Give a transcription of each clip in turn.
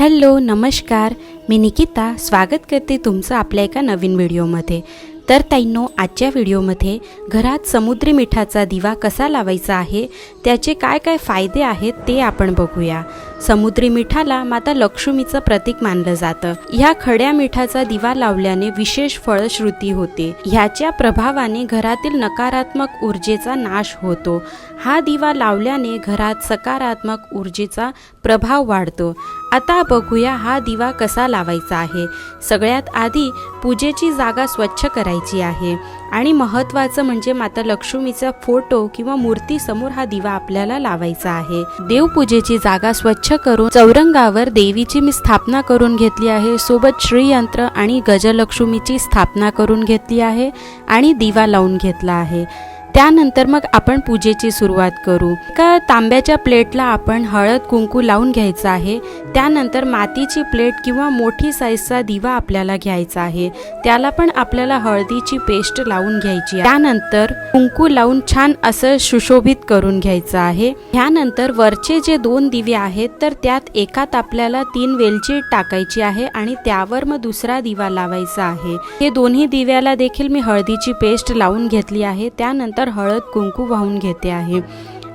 Hello नमस्कार. मी निकिता. स्वागत करते तुमचं आपल्या एका नवीन व्हिडिओमध्ये. तर ताईंनो आजच्या व्हिडिओमध्ये घरात समुद्री मिठाचा दिवा कसा लावायचा आहे त्याचे काय काय फायदे आहेत ते आपण बघूया. समुद्री मिठाला माता लक्ष्मीचं प्रतीक मानलं जातं. ह्या खड्या मिठाचा दिवा लावल्याने विशेष फळश्रुती होते. ह्याच्या प्रभावाने घरातील नकारात्मक ऊर्जेचा नाश होतो. हा दिवा लावल्याने घरात सकारात्मक ऊर्जेचा प्रभाव वाढतो. आता बघूया हा दिवा कसा लावायचा आहे. सगळ्यात आधी पूजेची जागा स्वच्छ करायची आहे. आणि महत्त्वाचं म्हणजे माता लक्ष्मीचा फोटो किंवा मूर्तीसमोर हा दिवा आपल्याला लावायचा आहे. देवपूजेची जागा स्वच्छ करून चौरंगावर देवीची मी स्थापना करून घेतली आहे. सोबत श्रीयंत्र आणि गजलक्ष्मीची स्थापना करून घेतली आहे आणि दिवा लावून घेतला आहे. त्यानंतर मग आपण पूजेची सुरुवात करू. एका तांब्याच्या प्लेटला आपण हळद कुंकू लावून घ्यायचं आहे. त्यानंतर मातीची प्लेट किंवा मोठी साईजचा दिवा आपल्याला घ्यायचा आहे. त्याला पण आपल्याला हळदीची पेस्ट लावून घ्यायची त्यानंतर कुंकू लावून छान असं सुशोभित करून घ्यायचं आहे. ह्यानंतर वरचे जे दोन दिवे आहेत तर त्यात एकात आपल्याला तीन वेलची टाकायची आहे आणि त्यावर मग दुसरा दिवा लावायचा आहे. हे दोन्ही दिव्याला देखील मी हळदीची पेस्ट लावून घेतली आहे. त्यानंतर तर हळद कुंकू वाहून घेते आहे.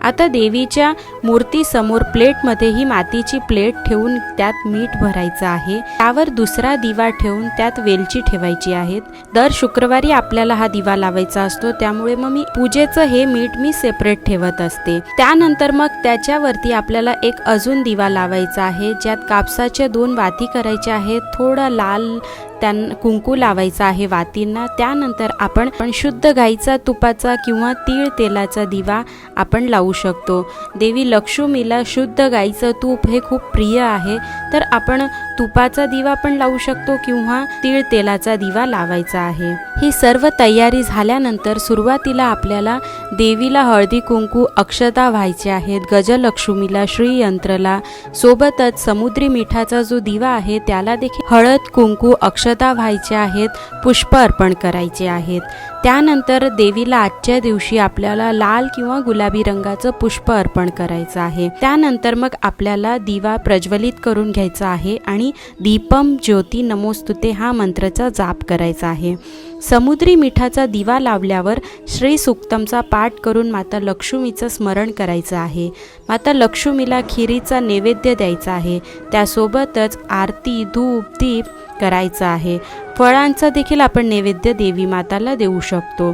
आता देवीच्या मूर्तीसमोर प्लेटमध्ये ही मातीची प्लेट ठेवून त्यात मीठ भरायचं आहे. त्यावर दुसरा दिवा ठेवून त्यात वेलची ठेवायची आहेत. दर शुक्रवारी आपल्याला हा दिवा लावायचा असतो त्यामुळे मग मी पूजेचं हे मीठ मी सेपरेट ठेवत असते. त्यानंतर मग त्याच्यावरती आपल्याला एक अजून दिवा लावायचा आहे ज्यात कापसाच्या दोन वाती करायच्या आहेत थोडा लाल त्यां कुंकू लावायचा आहे वातींना. त्यानंतर आपण पण शुद्ध गाईचा तुपाचा किंवा तीळ तेलाचा दिवा आपण लावू शकतो. देवी लक्ष्मीला शुद्ध गाईचं तूप हे खूप प्रिय आहे. तर आपण तुपाचा दिवा पण लावू शकतो किंवा तीळ तेलाचा दिवा लावायचा आहे. ही सर्व तयारी झाल्यानंतर सुरुवातीला आपल्याला देवीला हळदी कुंकू अक्षता व्हायचे आहेत. गजलक्ष्मीला श्रीयंत्रला सोबतच समुद्री मिठाचा जो दिवा आहे त्याला देखील हळद कुंकू अक्ष अक्षता व्हायचे आहेत पुष्प अर्पण करायचे आहेत. त्यानंतर देवीला आजच्या दिवशी आपल्याला लाल किंवा गुलाबी रंगाचं पुष्प अर्पण करायचं आहे. त्यानंतर मग आपल्याला दिवा प्रज्वलित करून घ्यायचा आहे आणि दीपम ज्योती नमोस्तुते हा मंत्राचा जाप करायचा आहे. समुद्री मिठाचा दिवा लावल्यावर श्री सुक्तमचा पाठ करून माता लक्ष्मीचं स्मरण करायचं आहे. माता लक्ष्मीला खिरीचा नैवेद्य द्यायचा आहे. त्यासोबतच आरती धूप दीप करायचं आहे. फळांचा देखील आपण नैवेद्य देवी माताला देऊ शकतो.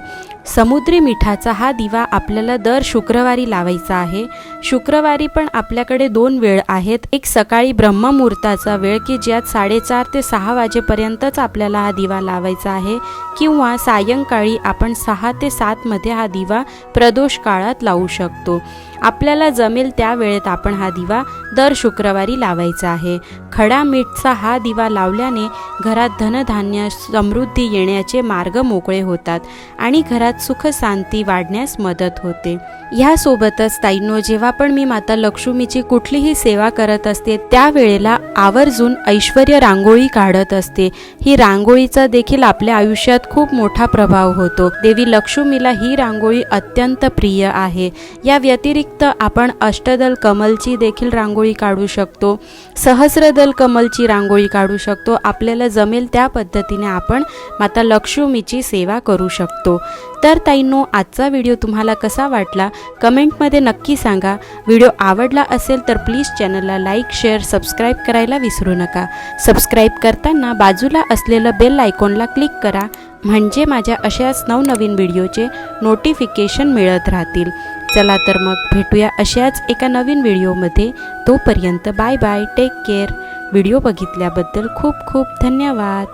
समुद्री मिठाचा हा दिवा आपल्याला दर शुक्रवारी लावायचा आहे. शुक्रवारी पण आपल्याकडे दोन वेळ आहेत. एक सकाळी ब्रह्ममुहूर्ताचा वेळ की ज्यात साडेचार ते सहा वाजेपर्यंतच आपल्याला हा दिवा लावायचा आहे किंवा सायंकाळी आपण सहा ते सातमध्ये हा दिवा प्रदोष काळात लावू शकतो. आपल्याला जमेल त्या वेळेत आपण हा दिवा दर शुक्रवारी लावायचा आहे. खडा मीठचा हा दिवा लावल्याने घरात धनधान्य समृद्धी येण्याचे मार्ग मोकळे होतात आणि घरात सुख शांती वाढण्यास मदत होते. ह्यासोबतच ताईंनो जेव्हा पण मी माता लक्ष्मीची कुठलीही सेवा करत असते त्यावेळेला आवर्जून ऐश्वर रांगोळी काढत असते. ही रांगोळीचा देखील आपल्या आयुष्यात खूप मोठा प्रभाव होतो. देवी लक्ष्मीला ही रांगोळी अत्यंत प्रिय आहे. या व्यतिरिक्त आपण अष्टदल कमलची देखील रांगोळी काढू शकतो. सहस्रदल कमलची रांगोळी काढू शकतो. आपल्याला जमेल त्या पद्धतीने आपण माता लक्ष्मीची सेवा करू शकतो. तर ताईंनो आजचा व्हिडिओ तुम्हाला कसा वाटला? कमेंटमध्ये नक्की सांगा. व्हिडिओ आवडला असेल तर प्लीज चॅनलला लाईक शेअर सबस्क्राईब करायला विसरू नका. सबस्क्राईब करताना बाजूला असलेलं बेल आयकॉनला क्लिक करा. म्हणजे माझ्या अशाच नवनवीन व्हिडिओचे नोटिफिकेशन मिळत राहतील. चला तर मग भेटूया अशाच एका नवीन व्हिडिओमध्ये तोपर्यंत bye bye take care video बघितल्याबद्दल खूप खूप धन्यवाद.